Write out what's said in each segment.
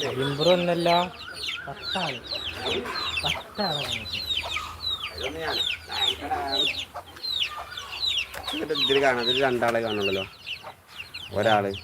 ഇമ്പ്രൂ ഒന്നല്ല പത്താൾ. പത്താളെ ഇതിൽ കാണാം. ഇതിൽ രണ്ടാളെ കാണുള്ളല്ലോ. ഒരാൾ.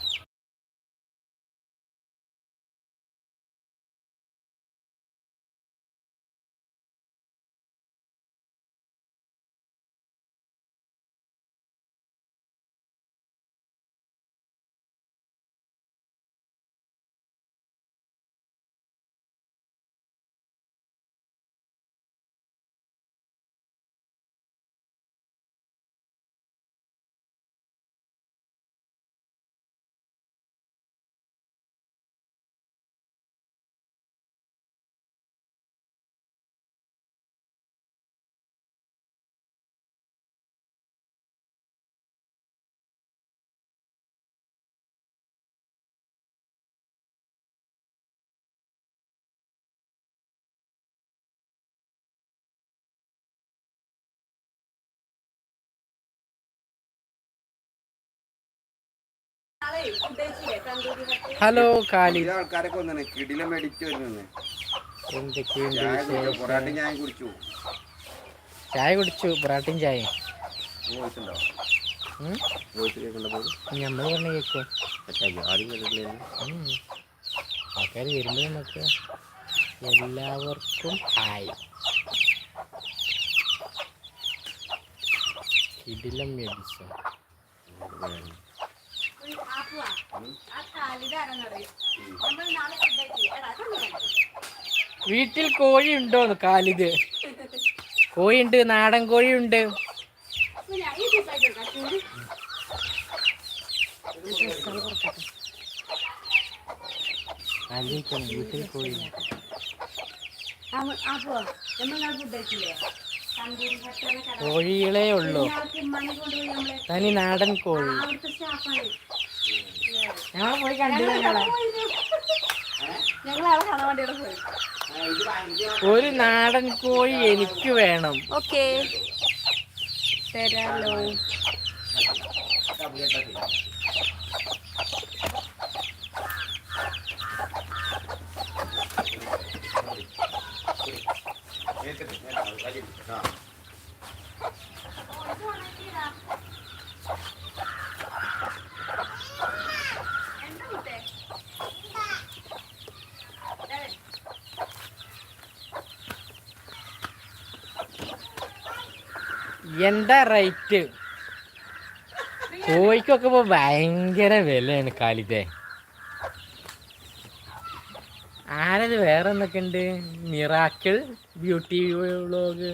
ഹലോ കാലി. ചില ആൾക്കാരൊക്കെ വന്നെ കിടില മെഡിറ്റ് വരുന്നത് എന്തൊക്കെയുണ്ട് ചായ കുടിച്ചു? ചായ കുടിച്ചു പൊറാട്ടയും ചായ ഞമ്മൾ പറഞ്ഞ കേട്ടിട്ടില്ലായിരുന്നു ആൾക്കാർ വരുമ്പോൾ നമുക്ക് എല്ലാവർക്കും ഹായ്. കിടിലം മെഡിസൺ വീട്ടിൽ കോഴി ഉണ്ടോന്ന് കാലിത്? ഉണ്ട് നാടൻ കോഴിയുണ്ട്. ഉണ്ട് വീട്ടിൽ കോഴി കോഴികളേ ഉള്ളൂ. തനി നാടൻ കോഴി. ഞങ്ങൾ പോയി കണ്ടു ഞങ്ങളെ ഒരു നാടൻ കോഴി എനിക്ക് വേണം. ഓക്കെ. തരാലോ. എന്താ റേറ്റ് കോഴിക്കൊക്കെ ഇപ്പൊ ഭയങ്കര വിലയാണ് കാലിത്തെ. ആരത് വേറെ എന്തൊക്കെ ഉണ്ട് മിറാക്കിൾ ബ്യൂട്ടി വ്ലോഗ്.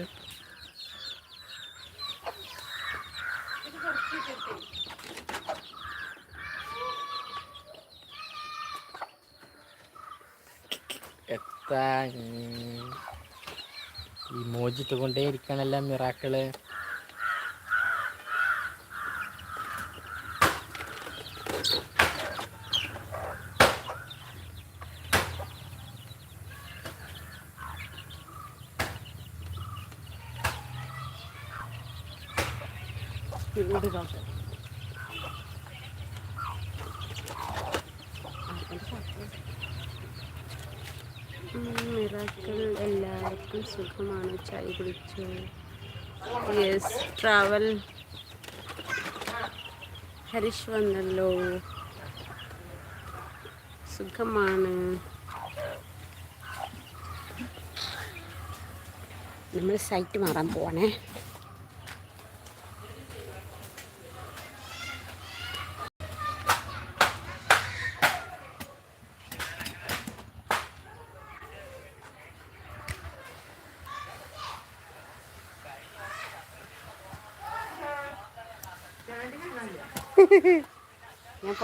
എത്താ ഈ മോജിട്ട് കൊണ്ടേ ഇരിക്കണല്ല മിറാക്കിൾ മിറാക്കൾ എല്ലാവർക്കും സുഖമാണ് യെസ് ട്രാവൽ ഹരിഷ് വന്നല്ലോ സുഖമാണ് നമ്മൾ സൈറ്റ് മാറാൻ പോവാണേ.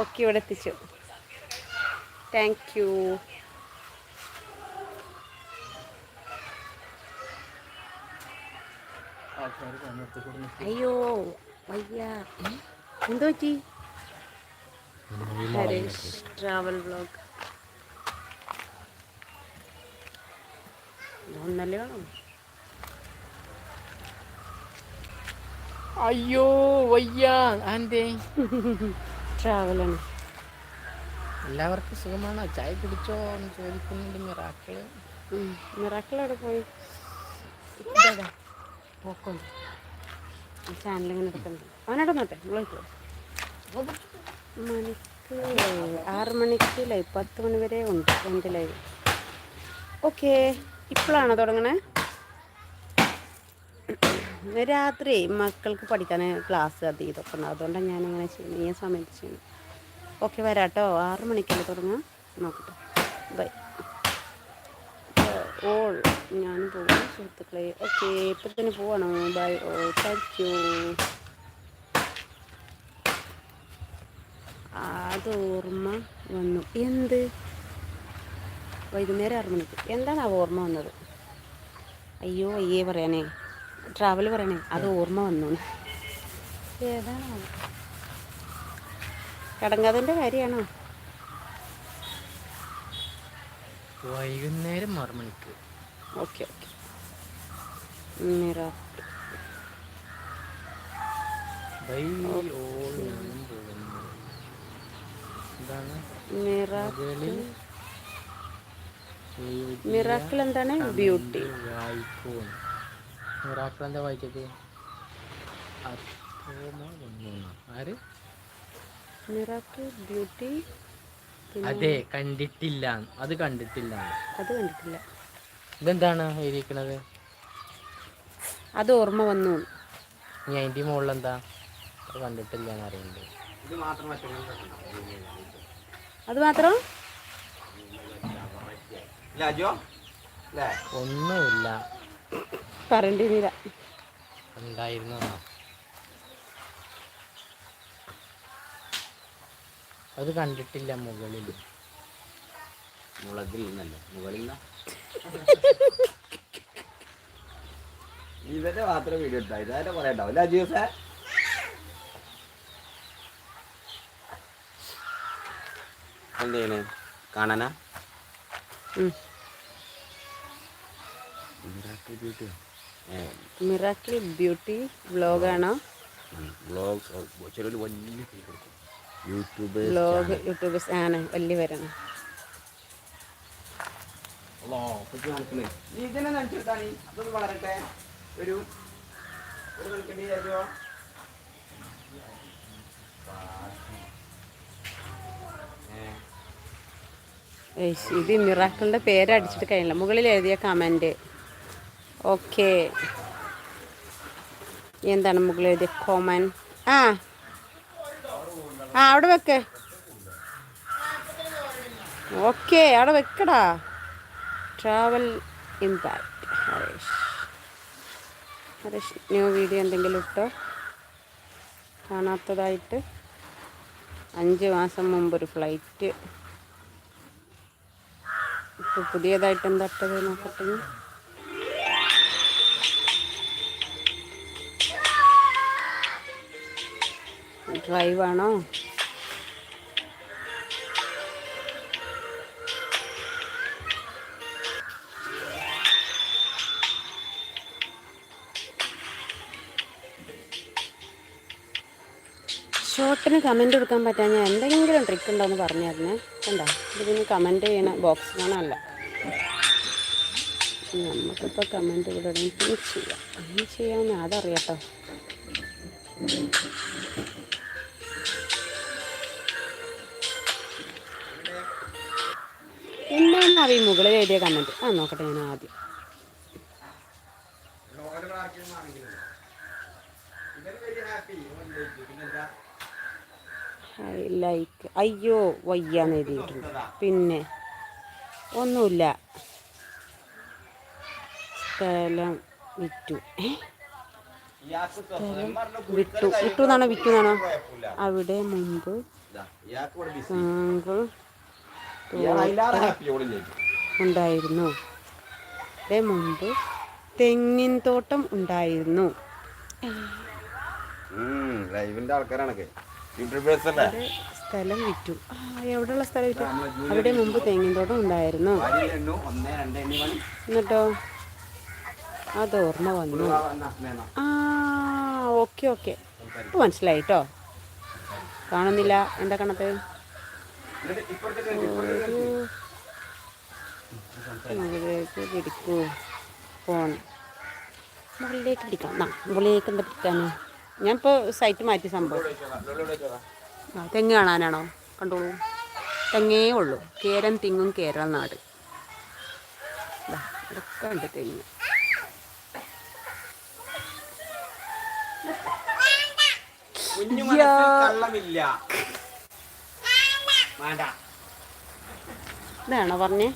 പൊക്കി ഇവിടെ എത്തിച്ചു. താങ്ക് യു അയ്യോ വയ്യ? എന്തോ പറ്റി? ഹരീഷ് ട്രാവൽ ബ്ലോഗ് ഒന്നല്ലേ അയ്യോ വയ്യ. അന്തേ ട്രാവലാണ് എല്ലാവർക്കും സുഖമാണോ? ചായ കുടിച്ചോ എന്ന് ചോദിക്കുന്നുണ്ട് മിറാക്കൾ. മിറാക്കിൾ അവിടെ പോയി? പോക്കോ ചാനലിങ്ങനെ എടുക്കുന്നത് അവനോട് നോട്ടെ വിളിക്കോ മണിക്ക് ആറ് മണിക്ക് ലൈവ് പത്ത് മണി വരെ ഉണ്ട്. എന്റെ ലൈവ് ഓക്കെ ഇപ്പോഴാണോ തുടങ്ങണേ? രാത്രി മക്കൾക്ക് പഠിക്കാൻ ക്ലാസ് അത് ഇതൊക്കെ അതുകൊണ്ടാണ് ഞാനിങ്ങനെ ചെയ്യുന്നത് ഈ സമയത്ത് ചെയ്യുന്നത് ഓക്കെ വരാട്ടോ. ആറ് മണിക്കല്ലേ തുടങ്ങാം? നോക്കട്ടെ. ബൈ ഓൾ ഞാൻ പോകും സുഹൃത്തുക്കളെ. ഓക്കെ ഇപ്പം തന്നെ പോവാണോ. ബൈ ഓ താങ്ക് യു അത് ഓർമ്മ വന്നു. എന്ത്? വൈകുന്നേരം ആറ് മണിക്ക്. എന്താണ് ആ ഓർമ്മ വന്നത്? അയ്യോ അയ്യേ പറയാനേ. ട്രാവൽ പറയണേ അത് ഓർമ്മ വന്നു ഏതാണോ കടങ്കാതന്റെ കാര്യമാണോ വൈകുന്നേരം ആറ് മണിക്ക്. Okay okay. മിറാക്കിൾ. എന്താണ്? ബ്യൂട്ടി. മിറാക്കൾ എന്താ വായിച്ചത് ആര്? മിറാക്കിൾ ബ്യൂട്ടി അതെ കണ്ടിട്ടില്ല. അത് കണ്ടിട്ടില്ല. അത് കണ്ടിട്ടില്ല. ഇതെന്താണ് എഴുതിയിരിക്കണത്? അത് ഓർമ്മ വന്നു. ഇനി അതിന്റെ മുകളിൽ എന്താ അത് കണ്ടിട്ടില്ല എന്ന് അറിയുന്നുണ്ട് ഇത് മാത്രം മറ്റൊന്നും അത് മാത്രം? ഇല്ല അജോ? അല്ലേ ഒന്നുമില്ല. പറയേണ്ടിയില്ല ഉണ്ടായിരുന്നു അത് കണ്ടിട്ടില്ല മുകളിൽ. മുളകിൽ നിന്നല്ലേ? മുകളിൽ ഇവന്റെ മാത്രം വീഡിയോ എടുത്താ? ഇതാരെ പറയണ്ടാവും അല്ലേ അജീസേ എന്താണ് കാണാനാ? ഉം. മിറാക്കിൾ ബ്യൂട്ടി വ്ലോഗാണോ? വ്ലോഗ് ചിലർ വലിയ യൂട്യൂബ് വ്ലോഗ് യൂട്യൂബേഴ്സ് ആണ് വലിയ വരണം ഇതിനെ നനച്ചെടുത്താണ് അതൊന്ന് വളരട്ടെ. ഒരു ഒരു മണിക്കണ്ടി അജോ ഏയ്ഷ്, ഇത് മിറാക്കളുടെ പേരടിച്ചിട്ട് കഴിയില്ല. മുകളിൽ എഴുതിയ കമന്റ് ഓക്കെ. എന്താണ് മുകളിൽ എഴുതിയ കോമൻ ആ. ആ അവിടെ വെക്ക്. ഓക്കെ അവിടെ വെക്കടാ. Travel impact Harish. Harish new video എന്തെങ്കിലും ഇട്ടോ? കാണാത്തതായിട്ട്. അഞ്ച് മാസം മുമ്പ് ഒരു ഫ്ലൈറ്റ് ഇപ്പോൾ പുതിയതായിട്ട് എന്താ ഇട്ടത് നോക്കട്ടെ. ഡ്രൈവാണോ? ഷോർട്ടിന് കമന്റ് കൊടുക്കാൻ പറ്റാൻ ഞാൻ എന്തെങ്കിലും ട്രിക്ക് ഉണ്ടോ എന്ന് പറഞ്ഞു കണ്ടോ ഇതിന് കമന്റ് ചെയ്യണ ബോക്സ് കാണാനല്ല നമുക്കിപ്പോൾ കമന്റ് ഇവിടെ ചെയ്യാം. ചെയ്യാമെന്ന് അതറിയാട്ടോ. ഈ മുകളിൽ എഴുതിയ കമന്റ് ആ നോക്കട്ടെ ഞാൻ ആദ്യം. ലൈക്ക് അയ്യോ വയ്യാന്ന് എഴുതിയിട്ടുണ്ട്. പിന്നെ ഒന്നുമില്ല. സ്ഥലം വിറ്റു? വിട്ടു. വിട്ടു എന്നാണോ? വിറ്റു എന്നാണോ? അവിടെ മുമ്പ് താങ്കൾ ഉണ്ടായിരുന്നു. മുമ്പ് തെങ്ങിൻ തോട്ടം ഉണ്ടായിരുന്നു. സ്ഥലം വിറ്റു. ആ എവിടെയുള്ള സ്ഥലം വിറ്റു? അവിടെ മുമ്പ് തെങ്ങിൻ തോട്ടം ഉണ്ടായിരുന്നു. എന്നിട്ടോ? അത് ഓർമ്മ വന്നു. ആ ഓക്കെ ഓക്കെ. മനസ്സിലായിട്ടോ കാണുന്നില്ല. എന്താ കണക്ക്? മുകളിലേക്ക് പിടിക്കൂ. ഫോൺ മുകളിലേക്ക് പിടിക്കാം എന്നാ മുകളിലേക്ക് എന്താ പിടിക്കാന്? ഞാൻ ഇപ്പോൾ സൈറ്റ് മാറ്റി സംഭവം. ആ, തെങ്ങ് കാണാനാണോ? കണ്ടോളൂ. തെങ്ങേ ഉള്ളൂ. കേരം തിങ്ങും കേരള നാട്. ഇവിടൊക്കെ ഉണ്ട് തെങ്ങ്. കുഞ്ഞു കള്ളമില്ല. ഇതാണോ പറഞ്ഞേ?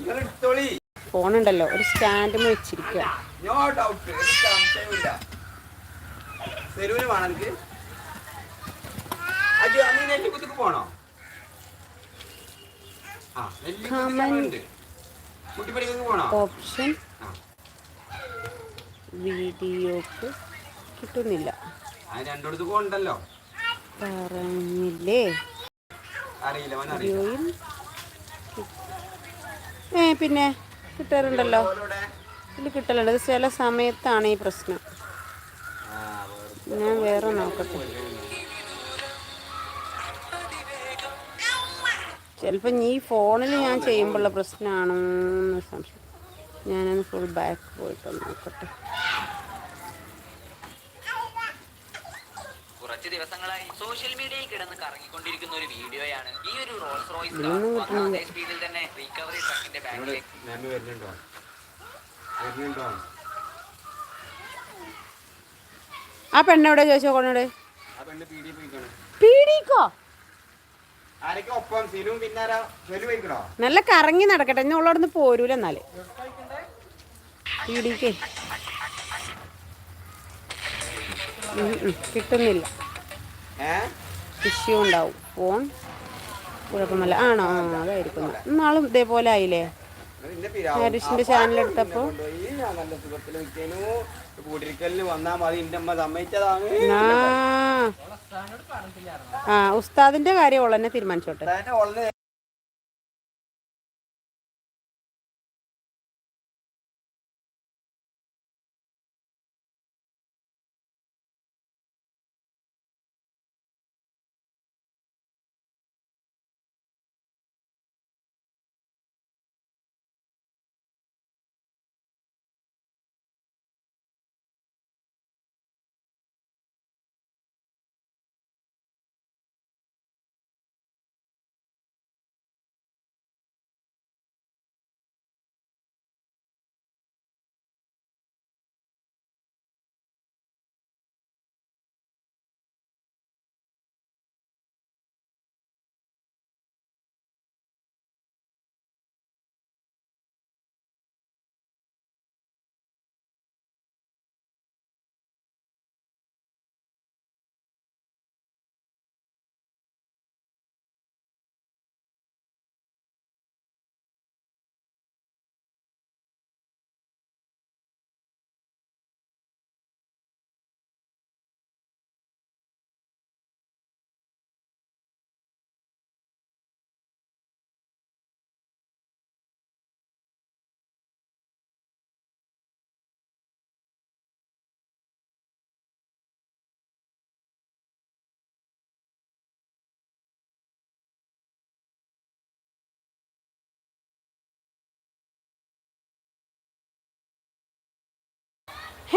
ഫോണുണ്ടല്ലോ ഒരു സ്റ്റാൻഡ് വെച്ചിരിക്കുക ഓപ്ഷൻ. വീഡിയോക്ക് കിട്ടുന്നില്ല. പറഞ്ഞില്ലേ? ഏ പിന്നെ കിട്ടാറുണ്ടല്ലോ? ഇതിൽ കിട്ടലുണ്ട്. ഇത് ചില സമയത്താണ് ഈ പ്രശ്നം. ഞാൻ വേറെ നോക്കട്ടെ. ചിലപ്പോൾ ഈ ഫോണിൽ ഞാൻ ചെയ്യുമ്പോഴുള്ള പ്രശ്നമാണെന്ന് സംശയം. ഞാനൊന്ന് ഫുൾ ബാക്ക് പോയിട്ട് നോക്കട്ടെ. കുറച്ച് ദിവസങ്ങളായി സോഷ്യൽ മീഡിയയിൽ കിടന്ന് കറങ്ങിക്കൊണ്ടിരിക്കുന്ന ഒരു വീഡിയോയാണ്. ഈ ഒരു റോൾസ് റോയ്സ് അതേ സ്പീഡിൽ തന്നെ റിക്കവറി ട്രക്കിന്റെ ബാക്കിലേക്ക് ആ ചോദിച്ചോ കൊണ്ടോട്? പെണ്ണ് ചെലു പോയിക്കണോ. നല്ല കറങ്ങി നടക്കട്ടെ. ഇനി ഉള്ളവിടുന്ന് പോരൂല എന്നാൽ. കിട്ടുന്നില്ല. ഇഷ്യൂ ഉണ്ടാവും. ഫോൺ കുഴപ്പമില്ല ആണോ? ആ അതായിരിക്കും നാളും ഇതേപോലെ ആയില്ലേ? ഹരീഷിന്റെ ചാനൽ എടുത്തപ്പോ? ആ. ഉസ്താദിന്റെ കാര്യം ഉള്ളതന്നെ തന്നെ തീരുമാനിച്ചോട്ടെ.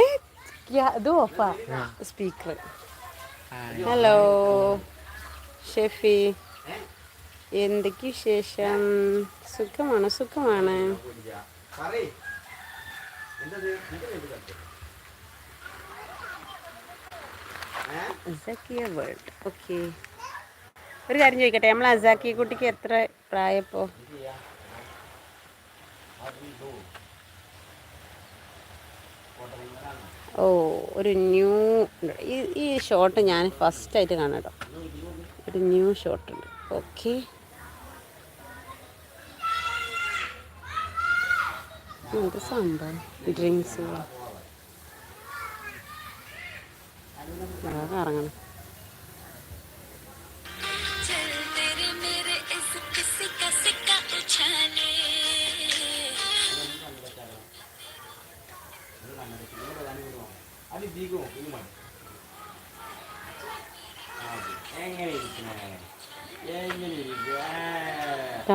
ഇത് ഓഫാ സ്പീക്കർ ഹലോ ഷെഫി എന്തൊക്കെ വിശേഷം? സുഖമാണ്? സുഖമാണ്. അസാക്കിയ വേൾഡ് ഓക്കെ ഒരു കാര്യം ചോദിക്കട്ടെ? നമ്മൾ അസാക്കിയ കുട്ടിക്ക് എത്ര പ്രായപ്പോ? ഓ ഒരു ന്യൂ ഈ ഷോട്ട് ഞാൻ ഫസ്റ്റായിട്ട് കാണാം കേട്ടോ ഒരു ന്യൂ ഷോട്ട് ഉണ്ട്. ഓക്കെ എന്ത് സംഭവം. ഡ്രിങ്ക്സ് ഇറങ്ങണം.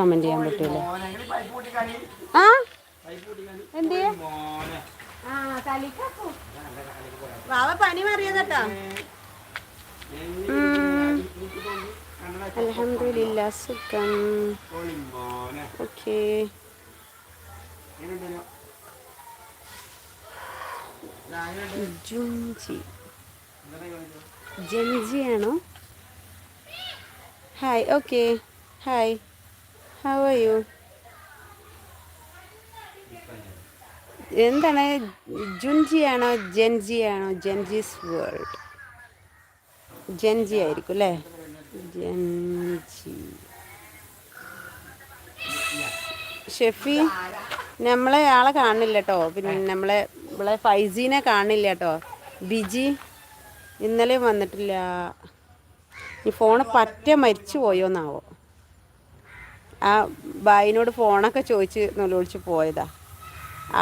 കമന്റ് ചെയ്യാൻ പറ്റൂല മോനെ, ഇങ്ങൾ പൈപ്പ് പൊട്ടിക്കാണി. ആ. എന്ത് സുഖം. ഓക്കെ കാണിച്ചോ? ജൻജിയാണോ hi okay hi how are you എന്താണ് ജുൻജിയാണോ ജെൻജിയാണോ ജെൻജീസ് വേൾഡ്? ജെൻജി ആയിരിക്കും അല്ലേ? ജെൻജി. ഷെഫി നമ്മളെ ആളെ കാണില്ല കേട്ടോ പിന്നെ നമ്മളെ നമ്മളെ ഫൈസീനെ കാണില്ല കേട്ടോ ബിജി ഇന്നലെ വന്നിട്ടില്ല. ഈ ഫോണ് പറ്റ മരിച്ചു പോയോന്നാവോ? ആ ബായിനോട് ഫോണൊക്കെ ചോദിച്ച് നൊലോളിച്ച് പോയതാ.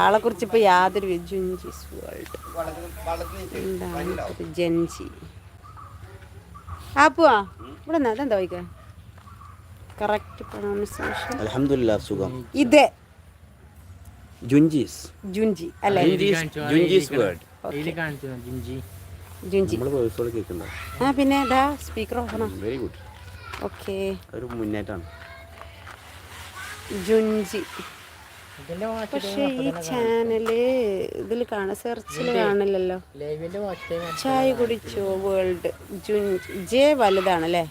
ആളെ കുറിച്ച് ഇപ്പൊ യാതൊരു ജുഞ്ചി വേൾഡ്. എന്താണ് ജൻജി ആപ്പുവാ? പോവാ ഇവിടെ അതെന്താ വായിക്കുക കറക്റ്റ് പ്രൊണൗൺസിയേഷൻ. അൽഹംദുലില്ലാ സുഖം. ഇത്. ജുഞ്ചീസ് അല്ലേ? ജുഞ്ചീസ് വേർഡ്. ജിഞ്ചി ആ പിന്നെ ഇതാ സ്പീക്കർ ഓഫണോ. Very good okay. ഒരു മുന്നേറ്റാണ് ജുൻജി പക്ഷെ ഈ ചാനൽ ഇതിൽ കാണാം സെർച്ചിൽ കാണില്ലല്ലോ ചായ കുടിച്ചോ വേൾഡ്? ജുഞ്ചി ജെ വലുതാണല്ലേ?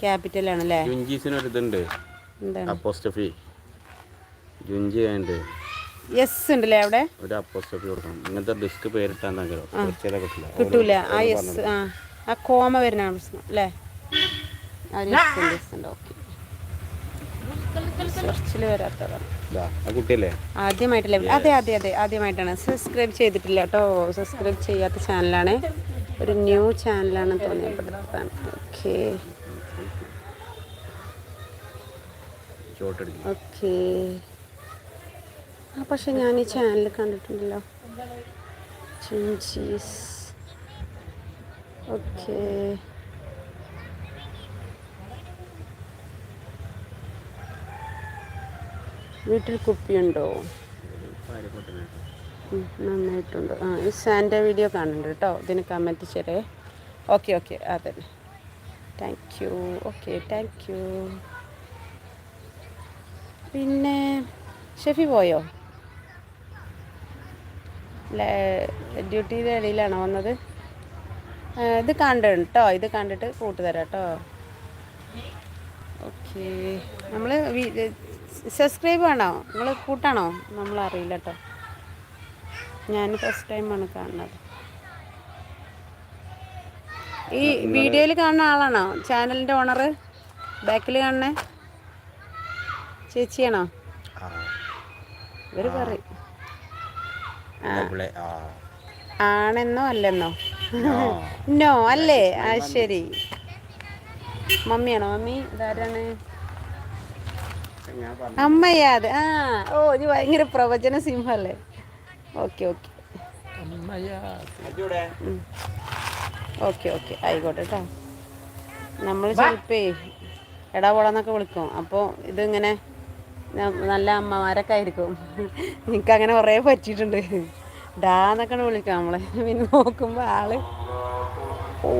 ക്യാപിറ്റൽ ആണല്ലേ? ജുഞ്ചീസിന് ഒരു ഇതുണ്ട് എന്താണ്? അപ്പോസ്റ്റഫി ജുഞ്ചി ഉണ്ട് യെസ് ഉണ്ടല്ലേ അവിടെ? ഒരു അപ്പോസ്റ്റഫി കൊടുക്കണം. ഇങ്ങനത്തെ ഡിസ്ക് കിട്ടൂല. ആ എസ് ആ. ആ കോമ വരുന്ന പ്രശ്നം അല്ലേ? ആ ഉണ്ട്. ഓക്കെ. സെർച്ചിൽ വരാത്തതാണ്. കുട്ടിയല്ലേ? ആദ്യമായിട്ടല്ലേ? അതെ അതെ അതെ ആദ്യമായിട്ടാണ്. സബ്സ്ക്രൈബ് ചെയ്തിട്ടില്ല കേട്ടോ സബ്സ്ക്രൈബ് ചെയ്യാത്ത ചാനലാണ് ഒരു ന്യൂ ചാനലാണ് തോന്നിയപ്പെടുത്താൻ ഓക്കെ ഓക്കെ ആ പക്ഷെ ഞാൻ ഈ ചാനൽ കണ്ടിട്ടുണ്ടല്ലോ ചിഞ്ചീസ് ഓക്കെ വീട്ടിൽ കുപ്പിയുണ്ടോ നന്നായിട്ടുണ്ട്. ആ ഈ സാന്റെ വീഡിയോ കാണുന്നുണ്ട് കേട്ടോ. ഇതിന് കമന്റ് ചെയ്തേ. ഓക്കെ ഓക്കെ അതെ. Thank you okay thank you പിന്നെ ഷെഫി പോയോ? ഡ്യൂട്ടിയുടെ ഇടയിലാണോ വന്നത്? ഇത് കണ്ടു കേട്ടോ. ഇത് കണ്ടിട്ട് കൂട്ടുതരാം കേട്ടോ. ഓക്കെ നമ്മൾ സബ്സ്ക്രൈബ് ആണോ നിങ്ങൾ കൂട്ടാണോ? നമ്മൾ അറിയില്ല കേട്ടോ ഞാൻ ഫസ്റ്റ് ടൈമാണ് കാണുന്നത്. ഈ വീഡിയോയിൽ കാണുന്ന ആളാണോ? ചാനലിന്റെ ഓണർ ബാക്കിൽ കാണുന്നേ? ചേച്ചിയാണോ? ഇവർ പറയും. ആണെന്നോ അല്ലെന്നോ? നോ അല്ലേ? ആ ശരി. മമ്മിയാണോ? മമ്മി ഇതാരാണ്? അമ്മയാ അത് ആ ഓ ഇത് ഭയങ്കര പ്രവചന സിംഹല്ലേ? Okay okay. Okay okay. ആയിക്കോട്ടെ കേട്ടോ നമ്മൾ ചിലപ്പേ എടാ പോടാന്നൊക്കെ വിളിക്കും. അപ്പോൾ ഇതിങ്ങനെ നല്ല അമ്മമാരൊക്കെ ആയിരിക്കും. എനിക്ക് അങ്ങനെ കുറേ പറ്റിയിട്ടുണ്ട്. ഡാന്നൊക്കെ വിളിക്കാം നമ്മളെ. പിന്നെ നോക്കുമ്പോൾ ആൾ. ഓ.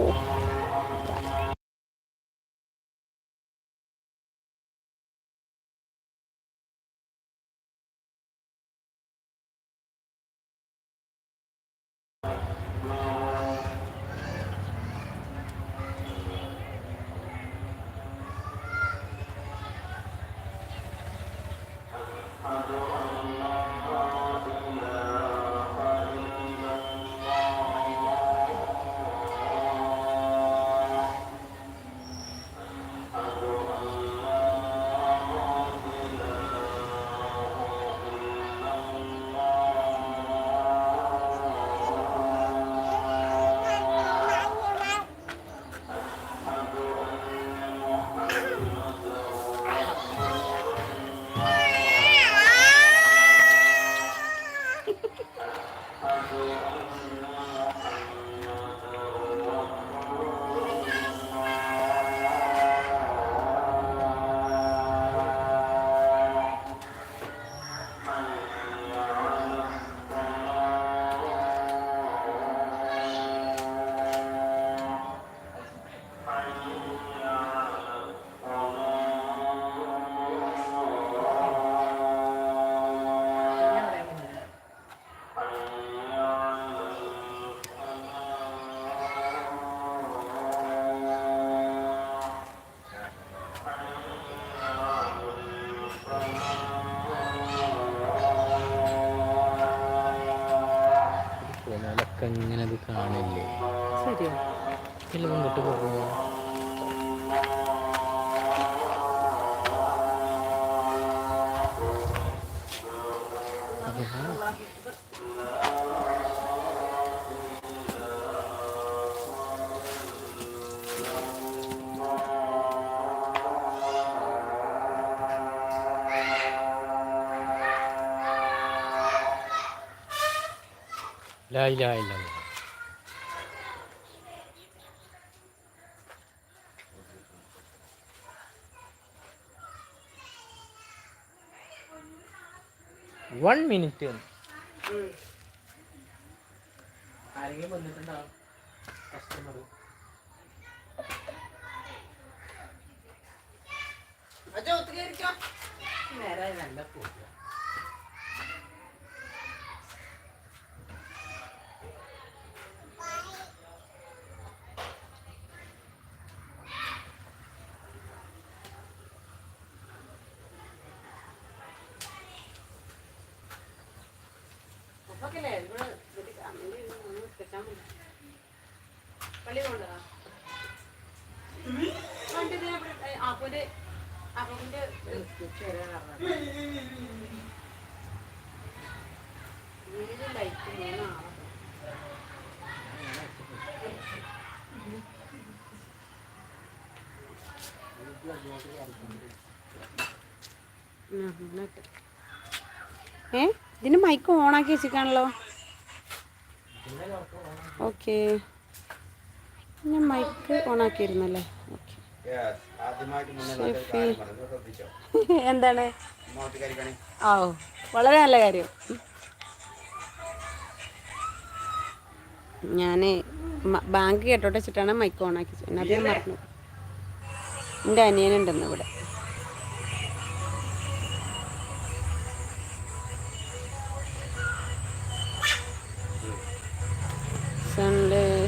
ഇങ്ങനെ അത് കാണില്ലേ? ശരിയാ. ഇല്ല മുന്നോട്ട് പോകുന്നു ലാ ഇലാഹ ഇല്ലല്ലാഹ് വൺ മിനിറ്റ് ആരെങ്കിലും വന്നിട്ടുണ്ടാവും കസ്റ്റമർ നേരായി നല്ല പോവുക ഏ? ഇതിന് മൈക്ക് ഓണാക്കി വെച്ചിക്കാണല്ലോ ഓക്കെ ഞാൻ മൈക്ക് ഓണാക്കിയിരുന്നല്ലേ? ഓക്കെ. എന്താണ്? ഓ വളരെ നല്ല കാര്യം. ഞാൻ ബാങ്ക് കേട്ടോട്ട് വെച്ചിട്ടാണ് മൈക്ക് ഓണാക്കി അധികം മറന്നു. എന്റെ അനിയനുണ്ടെന്ന് ഇവിടെ.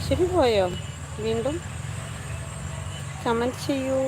ശരി പോയോ? വീണ്ടും കമന്റ് ചെയ്യൂ.